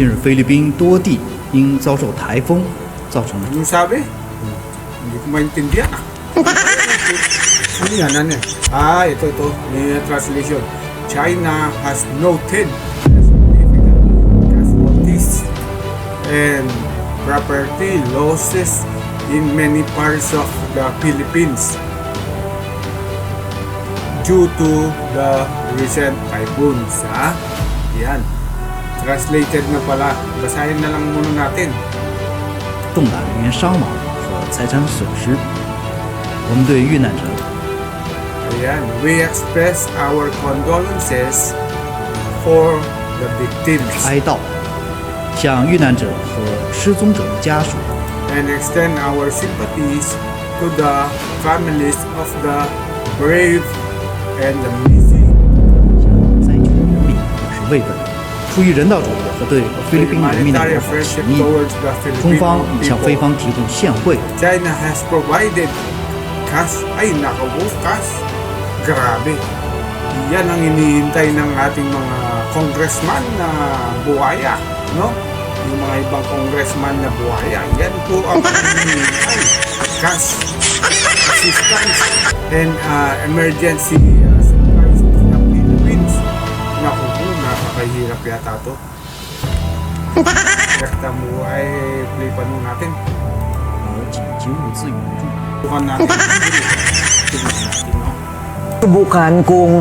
近日菲律宾多地因遭受台风，造成 Anong sabi? Hindi ko maintindihan ah. ano yan? Ano yan? Ah, ito, ito. May translation. China has noted significant casualties and property losses in many parts of the Philippines due to the recent typhoons. Ha? Yan. Translated na pala. Basahin na lang muna natin. 重大人员伤亡和财产损失。我们对遇难者 Ayan, we express our condolences for the victims 哀悼，向遇难者和失踪者的家属 and extend our sympathies to the families of the brave and the missing. 向灾区人民表示慰问。 出于人道主义和对菲律宾人民的 Humanitarian 友好 friendship 情谊， towards the 中方 Filipino 已向菲 people. 方提供现汇 China has provided cash. Ay, nako, cash. Grabe. Yan ang inihintay ng ating mga congressman na buhaya, no? Yung mga ibang congressman na buhaya. Yan po ang inihintay. Cash assistance and uh, emergency uh, Hirap yata to. Kaya mo ay play pa nun natin. Subukan natin. Subukan natin, no? Subukan kung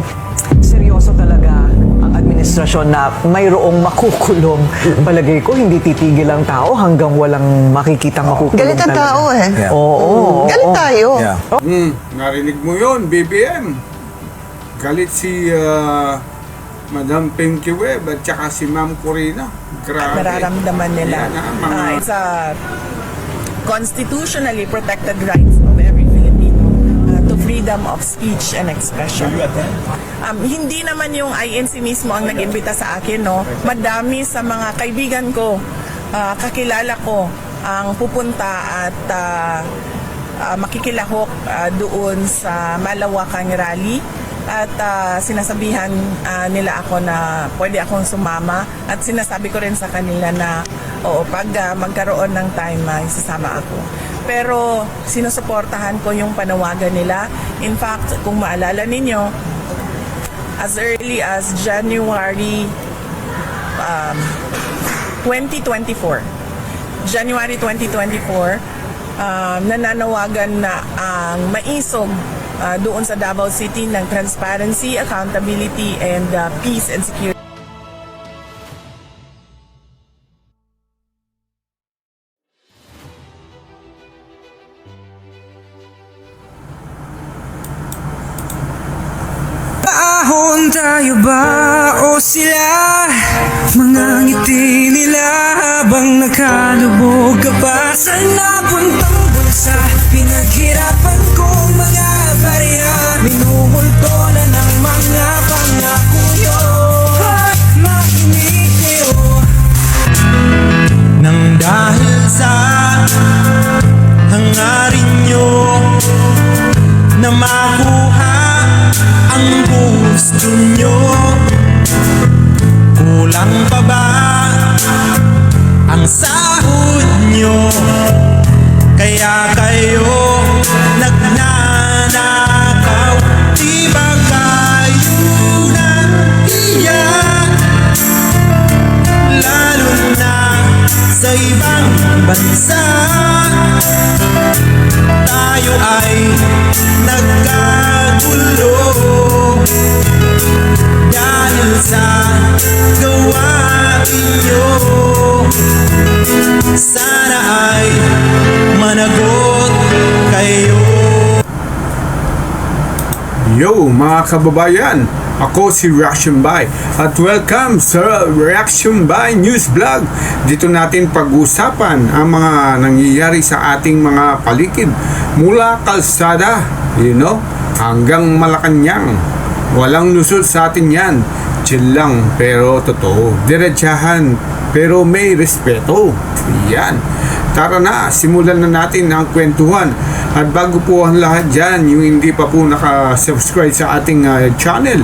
seryoso talaga ang administrasyon na mayroong makukulong. Palagay ko, hindi titigil ang tao hanggang walang makikita makukulong Galit ang tao eh. Yeah. Oo. oo, Galit oo. tayo. Yeah. Hmm, narinig mo yun, BBM. Galit si ah, Madam Pinky Webb at saka si Ma'am Corina. Grabe. nararamdaman nila. Yan mga- Ah, it's a constitutionally protected rights of every Filipino uh, to freedom of speech and expression. Um, hindi naman yung INC mismo ang nag-imbita sa akin, no? Madami sa mga kaibigan ko, ah, kakilala ko, ang pupunta at ah, ah, makikilahok ah, doon sa malawakang rally at ah, sinasabihan ah, nila ako na pwede akong sumama at sinasabi ko rin sa kanila na oo, pag ah, magkaroon ng time, uh, isasama ako. Pero sinusuportahan ko yung panawagan nila. In fact, kung maalala ninyo, as early as January um, 2024, January 2024, um, nananawagan na ang maisog uh, doon sa Davao City ng transparency, accountability, and uh, peace and security. Kababayan! Ako si Reaction By at welcome sa Reaction By News Vlog. Dito natin pag-usapan ang mga nangyayari sa ating mga paligid mula kalsada, you know, hanggang Malacanang. Walang lusot sa atin yan. Chill lang pero totoo. Diretsahan pero may respeto. Yan. Tara na, simulan na natin ang kwentuhan. At bago po ang lahat dyan, yung hindi pa po naka-subscribe sa ating uh, channel,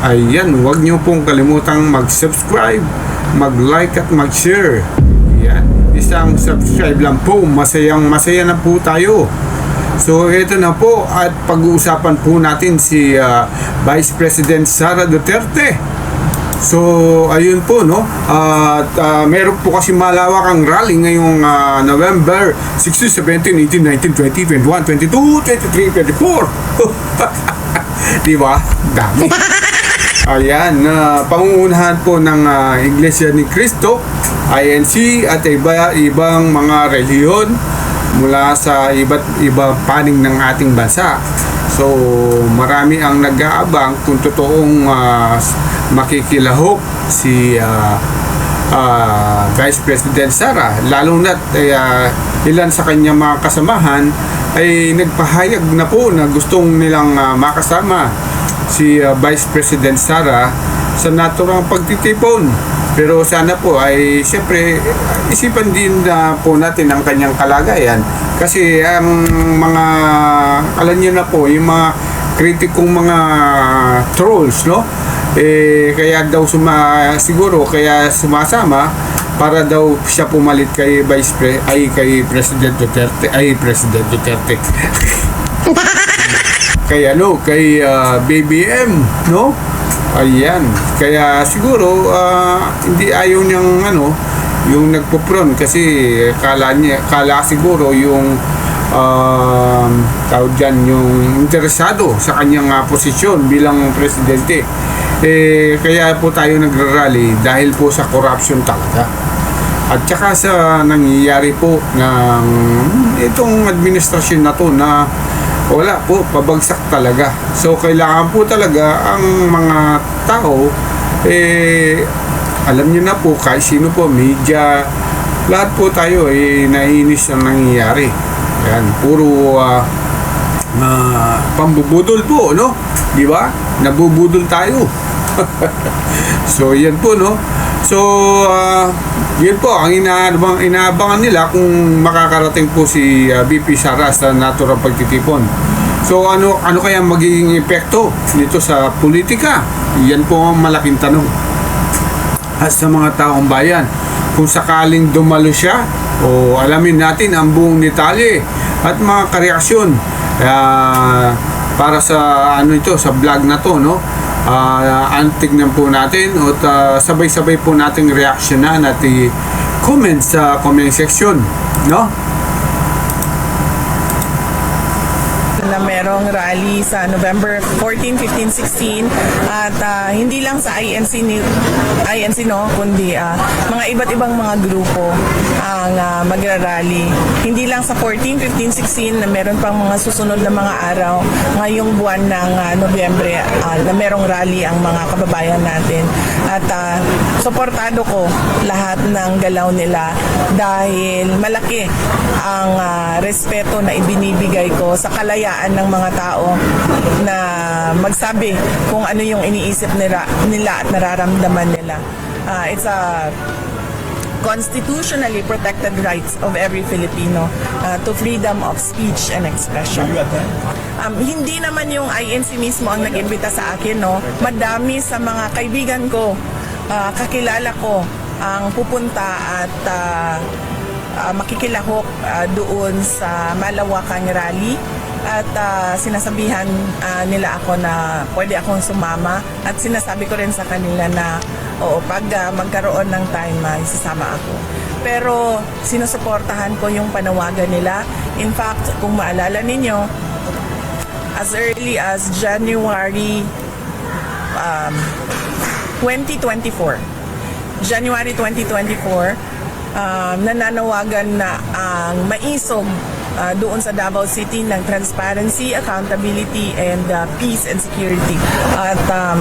Ayan, huwag niyo pong kalimutang mag-subscribe, mag-like at mag-share. Yan. Isang subscribe lang po, masayang masaya na po tayo. So ito na po at pag-uusapan po natin si ah, Vice President Sara Duterte. So ayun po no. At ah, meron po kasi malawak ang rally ngayong ah, November 16, 17, 18, 19, 20, 21, 22, 23, 24. Di ba? Dami. Ayan, na pangungunahan po ng ah, Iglesia ni Cristo, INC at iba ibang mga reliyon mula sa iba't ibang panig ng ating bansa. So, marami ang nag-aabang kung totoong ah, makikilahok si ah, ah, Vice President Sara. Lalo na't eh, ah, ilan sa kanyang mga kasamahan ay nagpahayag na po na gustong nilang ah, makasama si ah, Vice President Sara sa naturang pagtitipon. Pero sana po ay siyempre isipan din na po natin ang kanyang kalagayan. Kasi ang mga alam niyo na po yung mga kritikong mga trolls no? Eh kaya daw suma siguro kaya sumasama para daw siya pumalit kay Vice Pre ay kay President Duterte ay President Duterte. Kay ano kay ah, BBM no ayan. Kaya siguro ah, hindi ayaw niyang ano yung nagpo-pron kasi kala niya kala siguro yung um, tawag dyan yung interesado sa kanyang ah, posisyon bilang presidente. Eh kaya po tayo nagrarally dahil po sa corruption talaga. At saka sa nangyayari po ng itong administrasyon na to na wala po, pabagsak talaga. So, kailangan po talaga ang mga tao, eh, alam niyo na po, kahit sino po, media, lahat po tayo, eh, naiinis ang nangyayari. Yan, puro ah, ah, pambubudol po, no? Di ba? Nabubudol tayo. so, yan po, no? So, ah, yun po, ang inaabang, inaabangan nila kung makakarating po si ah, BP Sara sa naturang pagtitipon. So, ano ano kaya magiging epekto nito sa politika? Yan po ang malaking tanong. At sa mga taong bayan, kung sakaling dumalo siya, o alamin natin ang buong detalye at mga kareaksyon ah, para sa ano ito, sa vlog na to, no? Ah, ang tignan po natin at ah, sabay-sabay po nating reaksyonan at i-comment sa comment section, no? na merong rally sa November 14, 15, 16 at ah, hindi lang sa INC ni INC no kundi ah, mga iba't ibang mga grupo ang ah, magra-rally. Hindi lang sa 14, 15, 16 na meron pang mga susunod na mga araw ngayong buwan ng ah, Nobyembre ah, na merong rally ang mga kababayan natin. At ah, suportado ko lahat ng galaw nila dahil malaki ang ah, respeto na ibinibigay ko sa kalayaan ng mga tao na magsabi kung ano yung iniisip nila, nila at nararamdaman nila. Ah, it's a constitutionally protected rights of every Filipino uh, to freedom of speech and expression. Um, hindi naman yung INC mismo ang nag-imbita sa akin, no? Madami sa mga kaibigan ko, ah, kakilala ko, ang pupunta at ah, ah, makikilahok ah, doon sa malawakang rally at ah, sinasabihan ah, nila ako na pwede akong sumama at sinasabi ko rin sa kanila na oo, pag ah, magkaroon ng time, uh, isasama ako. Pero sinusuportahan ko yung panawagan nila. In fact, kung maalala ninyo, as early as January um, 2024, January 2024, um, nananawagan na ang maisog uh, doon sa Davao City ng transparency, accountability, and uh, peace and security. At um,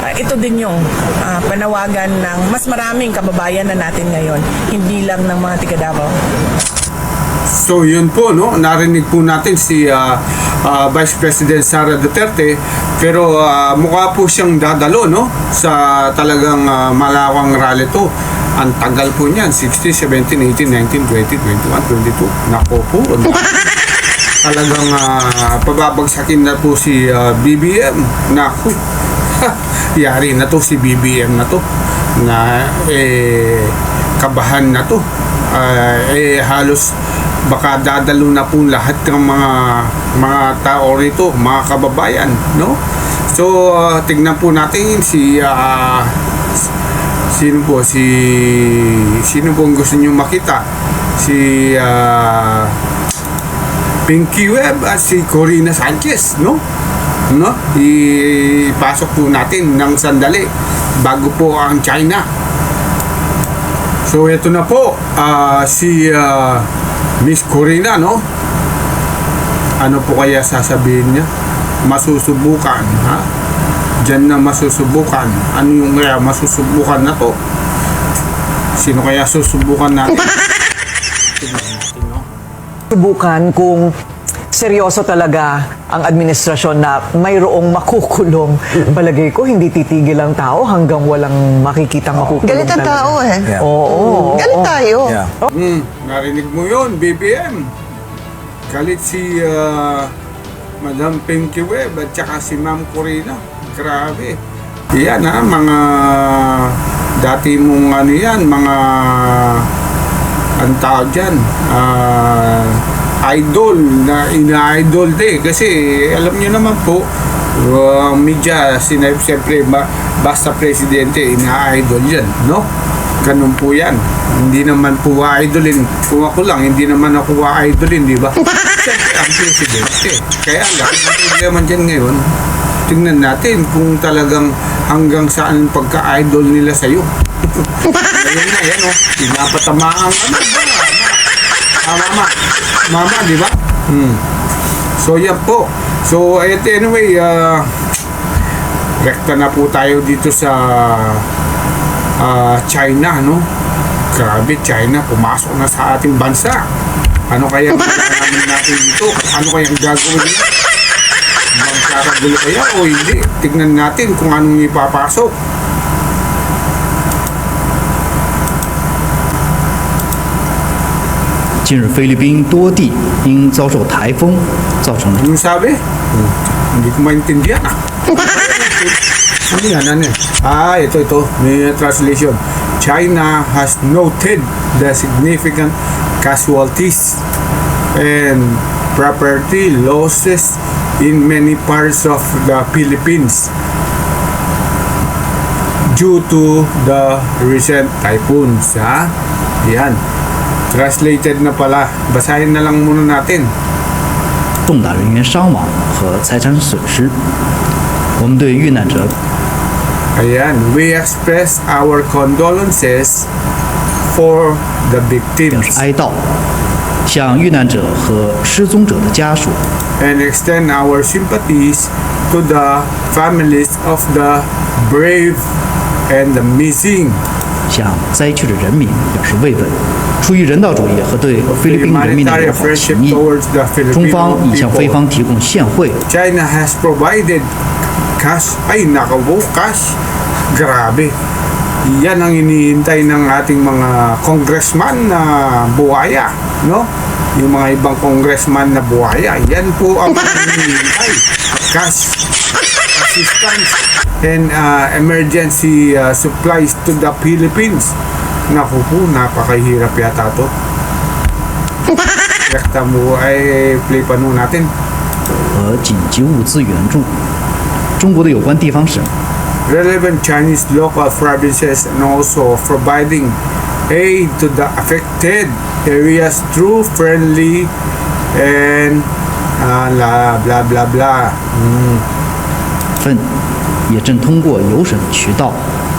uh, ito din yung uh, panawagan ng mas maraming kababayan na natin ngayon, hindi lang ng mga tiga Davao. So yun po no, narinig po natin si ah, ah, Vice President Sara Duterte pero ah, mukha po siyang dadalo no sa talagang ah, malawang rally to. Ang tagal po niyan, 16, 17, 18, 19, 20, 21, 22. Nako po. dami. Talagang ah, pababagsakin na po si ah, BBM. Naku. yari na to si BBM na to na eh kabahan na to Ah, eh halos baka dadalo na po lahat ng mga mga tao rito mga kababayan no so ah, tignan po natin si ah, sino po si sino po ang gusto niyo makita si ah, Pinky Web at si Corina Sanchez, no? No? Ipasok po natin ng sandali bago po ang China. So ito na po ah, si ah, Miss Corina, no? Ano po kaya sasabihin niya? Masusubukan, ha? Diyan na masusubukan. Ano yung kaya masusubukan na to? Sino kaya susubukan natin? Subukan kung seryoso talaga ang administrasyon na mayroong makukulong. Palagay ko, hindi titigil ang tao hanggang walang makikitang makukulong Galit ang talaga. tao eh. Oo. oo, Galit oo. tayo. Hmm, narinig mo yun, BBM. Galit si ah, Madam Pinky Web at saka si Ma'am Corina. Grabe. Yan ha, mga dati mong ano yan, mga ang tawag dyan, ah, idol na ina-idol din. Kasi alam niyo naman po, ang media, sinab siyempre, ba, basta presidente, ina-idol yan, no? Ganun po yan. Hindi naman po idolin. Kung ako lang, hindi naman ako idolin, di ba? Siyempre, ang presidente. Kaya lang, ang problema dyan ngayon, tingnan natin kung talagang hanggang saan pagka-idol nila sa'yo. Ngayon na, yan o. Pinapatamaan ka na. Ah, mama. Mama, di ba? Hmm. So, yan po. So, et- anyway, ah, rekta na po tayo dito sa ah, China, no? Grabe, China, pumasok na sa ating bansa. Ano kaya ang natin dito? Ano kaya ang gagawin nila? Kakagulo kaya o hindi. Tignan natin kung anong ipapasok. Anong sabi? Hmm. Hindi ko maintindihan. Ah. ano yan? Ano yan? Ah, ito, ito. May translation. China has noted the significant casualties and property losses in many parts of the Philippines due to the recent typhoons. Ha? Yan. Translated na pala. Basahin na lang muna natin. 重大人员伤亡和财产损失。我们对遇难者 Ayan, we express our condolences for the 表 victims 示哀悼， 向遇难者和失踪者的家属 and extend our sympathies to the families of the brave and the missing. 向灾区的人民表示慰问。出于人道主义和对菲律宾人民的 Humanitarian 友好 friendship 情谊， towards the 中 Filipino 方已向菲 people. 方提供现汇 China has provided cash. Ay, nakawo, cash. Grabe. Yan ang inihintay ng ating mga congressman na buhaya, no? Yung mga ibang congressman na buhaya. Yan po ang inihintay. Cash assistance and uh, emergency uh, supplies to the Philippines. Naku po, napakahirap yata to. Rekta mo ay play pa nun natin. 和紧急物资援助。中国的有关地方省 relevant Chinese local provinces and also providing aid to the affected areas through friendly and uh, blah blah blah blah 份也正通过有审渠道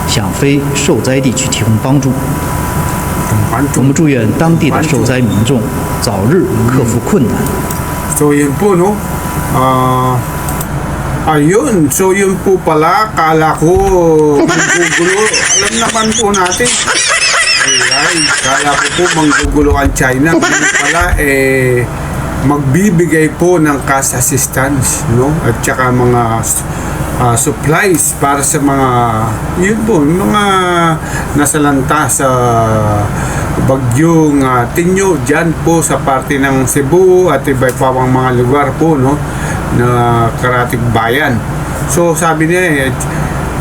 向非受灾地区提供帮助。我们祝愿当地的受灾民众早日克服困难。 So yun po no. Ayun, so yun po pala, kala ko manggugulo. Alam naman po natin. Ay, kala ko po manggugulo ang China. Ngayon pala, eh, magbibigay po ng cash assistance, no? At saka mga ah, supplies para sa mga, yun po, mga nasalanta sa bagyong uh, Tinyo dyan po sa parte ng Cebu at iba pa mga lugar po no na karatig bayan so sabi niya eh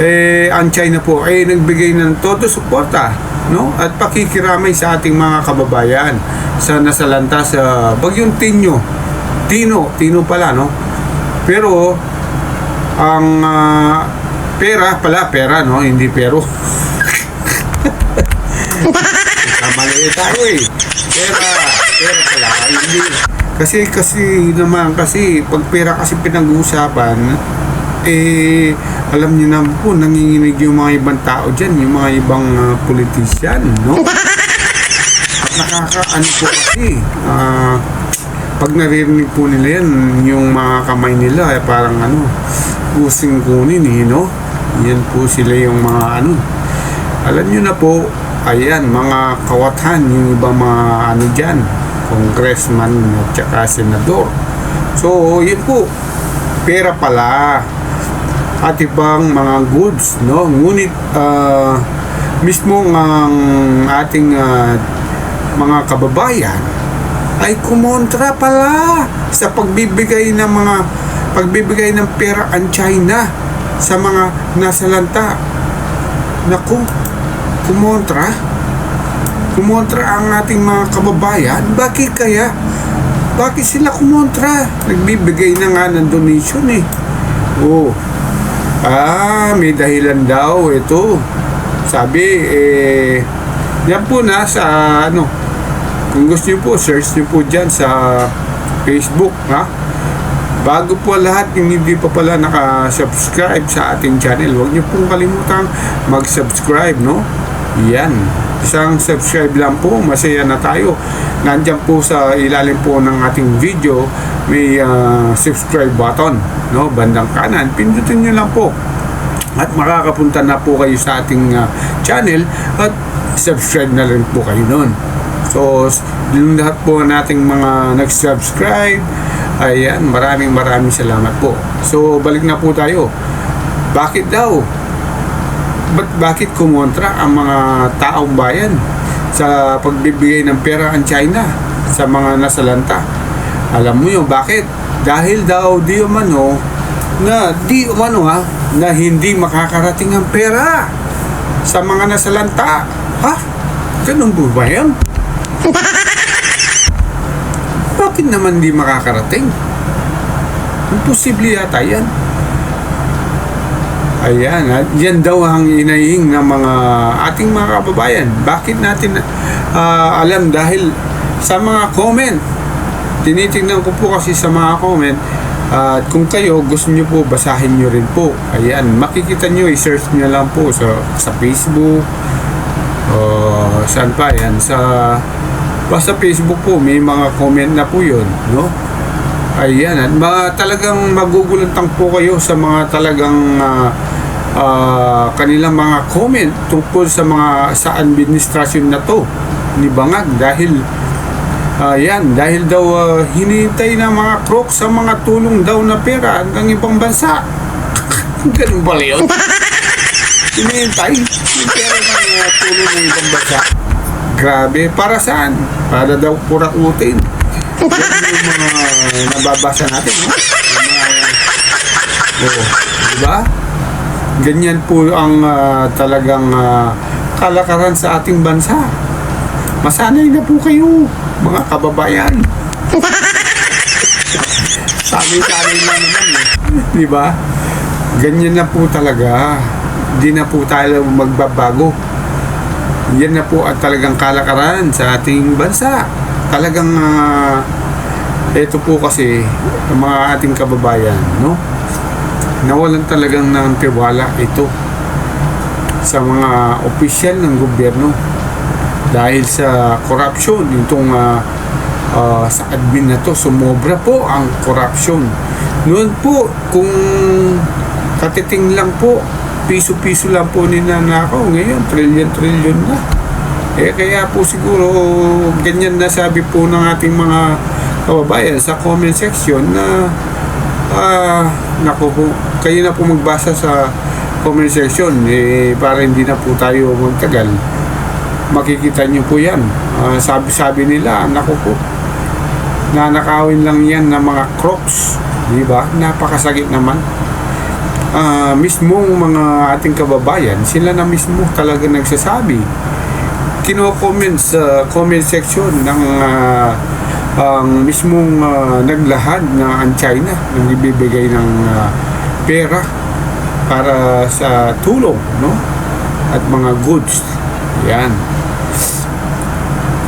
eh, ang China po ay nagbigay ng todo suporta no? at pakikiramay sa ating mga kababayan sa nasalanta sa Bagyong Tinyo. Tino, Tino pala, no? Pero, ang ah, pera pala, pera, no? Hindi pero. Kamali tayo eh. Pera, pera pala. Hindi. Kasi, kasi naman, kasi pag pera kasi pinag-uusapan, eh, alam niyo naman po, nanginginig yung mga ibang tao dyan, yung mga ibang uh, politician, no? At nakakaano po kasi, ah, pag naririnig po nila yan, yung mga kamay nila, eh, parang ano, kusing kunin eh, no? Yan po sila yung mga ano. Alam nyo na po, ayan, mga kawatan, yung ibang mga ano dyan, congressman at saka senador. So, yun po, pera pala at ibang mga goods, no? Ngunit, ah, mismo ang ating ah, mga kababayan ay kumontra pala sa pagbibigay ng mga pagbibigay ng pera ang China sa mga nasalanta. Naku, kumontra? Kumontra ang ating mga kababayan? Bakit kaya? Bakit sila kumontra? Nagbibigay na nga ng donation eh. Oh, ah, may dahilan daw ito. Sabi, eh, yan po na sa ano, kung gusto niyo po, search niyo po dyan sa Facebook, ha? Bago po lahat, yung hindi pa pala naka-subscribe sa ating channel, huwag niyo pong kalimutang mag-subscribe, no? Yan. Isang subscribe lang po, masaya na tayo. Nandyan po sa ilalim po ng ating video, may ah, subscribe button, no? Bandang kanan. Pindutin niyo lang po at makakapunta na po kayo sa ating ah, channel at subscribe na rin po kayo nun. So, yung lahat po nating mga nag-subscribe, ayan, maraming maraming salamat po. So, balik na po tayo. Bakit daw? Ba't bakit kumontra ang mga taong bayan sa pagbibigay ng pera ang China sa mga nasalanta? Alam mo yun, bakit? Dahil daw di umano na di umano ha, na hindi makakarating ang pera sa mga nasalanta. Ha? Ganun po ba yan? Bakit naman di makakarating? Imposible yata yan. Ayan, at yan daw ang inahing ng mga ating mga kababayan. Bakit natin ah, alam? Dahil sa mga comment. Tinitingnan ko po kasi sa mga comment at kung kayo gusto nyo po, basahin nyo rin po. Ayan, makikita nyo, i-search nyo lang po sa, sa Facebook, o saan pa yan, sa basta Facebook po, may mga comment na po yun, no? Ayan, at mga talagang magugulantang po kayo sa mga talagang ah, ah, kanilang mga comment tungkol sa mga sa administrasyon na to ni Bangag dahil Ayan, dahil daw uh, hinihintay ng mga crocs sa mga tulong daw na pera ng ibang bansa. Ganun pala yun. Hinihintay yung pera ng uh, tulong ng ibang bansa. Grabe, para saan? Para daw kurakutin. Yung mga nababasa natin, no? Yung mga, oh, di ba? Ganyan po ang ah, talagang ah, kalakaran sa ating bansa. Masanay na po kayo, mga kababayan. Sabi-sabi na naman eh. Di ba? Ganyan na po talaga. Di na po tayo magbabago. Yan na po at talagang kalakaran sa ating bansa. Talagang ah, ito po kasi mga ating kababayan, no? Nawalan talagang ng tiwala ito sa mga opisyal ng gobyerno dahil sa corruption itong ah, ah, sa admin na to sumobra po ang corruption noon po kung katiting lang po piso-piso lang po ninanakaw ngayon trillion-trillion na eh kaya po siguro ganyan na sabi po ng ating mga kababayan sa comment section na ah naku po kayo na po magbasa sa comment section eh para hindi na po tayo magtagal makikita nyo po yan. Ah, sabi-sabi nila, naku po, nanakawin lang yan ng mga crocs. Di ba? Napakasakit naman. ah, mismong mga ating kababayan, sila na mismo talaga nagsasabi. Kino-comment sa comment section ng ah, ang mismong ah, naglahad na ang China nang ibibigay ng ah, pera para sa tulong, no? At mga goods. Yan.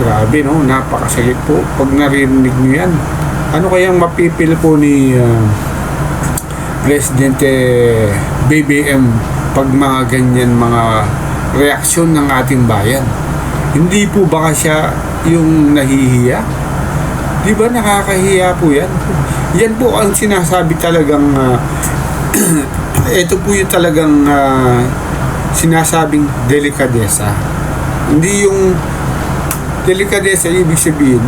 Grabe, no? Napakasakit po pag narinig nyo yan. Ano kayang mapipil po ni ah, Presidente BBM pag mga ganyan mga reaksyon ng ating bayan? Hindi po baka siya yung nahihiya? Di ba nakakahiya po yan? Yan po ang sinasabi talagang ah, ito po yung talagang ah, sinasabing delikadesa. Hindi yung delikadesa ibig sabihin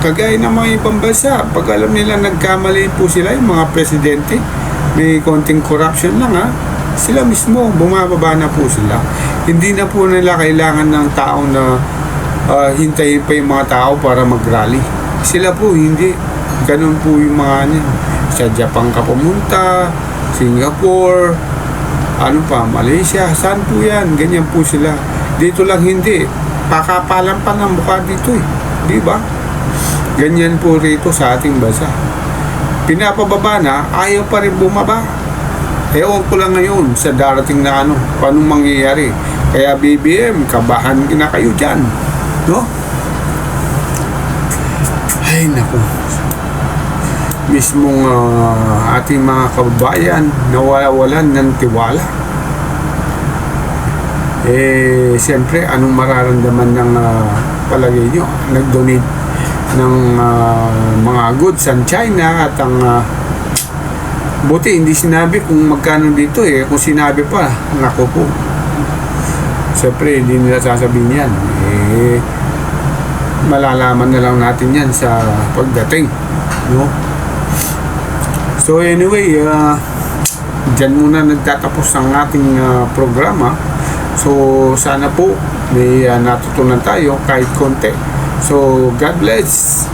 kagaya ng mga ibang bansa pag alam nila nagkamali po sila yung mga presidente may konting corruption lang ha sila mismo bumababa na po sila hindi na po nila kailangan ng tao na ah, hintayin pa yung mga tao para mag-rally sila po hindi ganun po yung mga ano, sa Japan ka pumunta Singapore ano pa, Malaysia, saan po yan? Ganyan po sila. Dito lang hindi. Pakapalan pa ng mukha dito eh. Di ba? Ganyan po rito sa ating bansa. Pinapababa na, ayaw pa rin bumaba. Ewan ko lang ngayon sa darating na ano, paano mangyayari. Kaya BBM, kabahan na kayo dyan. No? Ay, naku mismong ah, ating mga kababayan nawawalan ng tiwala. Eh, siyempre, anong mararamdaman ng ah, palagay nyo? Nag-donate ng ah, mga goods ang China at ang ah, buti hindi sinabi kung magkano dito eh. Kung sinabi pa, nako po. Siyempre, hindi nila sasabihin yan. Eh, malalaman na lang natin yan sa pagdating. No? So anyway, uh, dyan muna nagtatapos ang ating uh, programa. So sana po may uh, natutunan tayo kahit konti. So God bless.